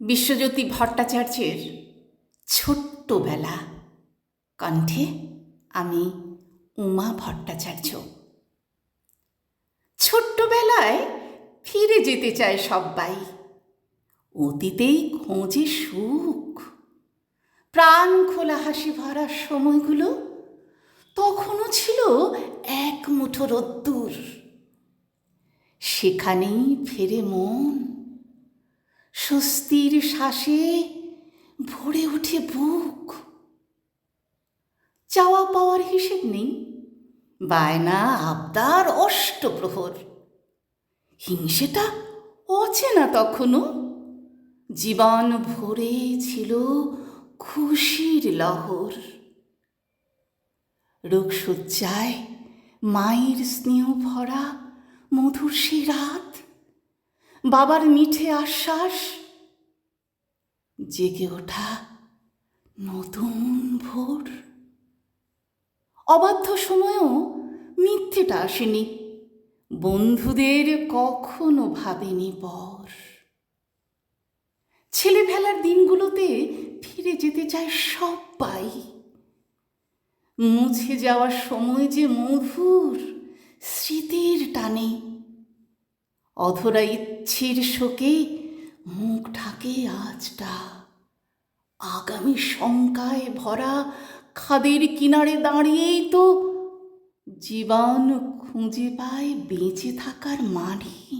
বিশ্বজ্যোতি ভট্টাচার্যের ছোট্টবেলা কণ্ঠে আমি উমা ভট্টাচার্য। ছোট্টবেলায় ফিরে যেতে চায় সব্বাই। অতীতেই খোঁজে সুখ। প্রাণ খোলা হাসি ভরার সময়গুলো তখনও ছিল এক মুঠো রোদ্দুর। সেখানেই ফেরে মন। স্বস্তির শ্বাসে ভরে ওঠে বুক। চাওয়া পাওয়ার হিসেব নেই। বায়না, আবদার, অষ্টপ্রহর। হিংসেটা অচেনা তখনও। জীবন ভরে ছিল খুশির লহর। রোগশয্যায় মায়ের স্নেহ ভরা মধুর সেই রাত বাবার মিঠে আশ্বাস। জেগে ওঠা নতুন ভোর। অবাধ্য সময়েও মিথ্যেটা আসেনি। বন্ধুদের কখনো ভাবেনি পর। ছেলেবেলার দিনগুলোতে ফিরে যেতে চায় সবাই মুছে যাওয়ার সময় যে মধুর স্মৃতির টানে অধরা ইচ্ছির শোকে মুখ ঢাকে আজটা। আগামী শঙ্কায় ভরা খাদের কিনারে দাঁড়িয়েই তো জীবন খুঁজে পায় বেঁচে থাকার মানে।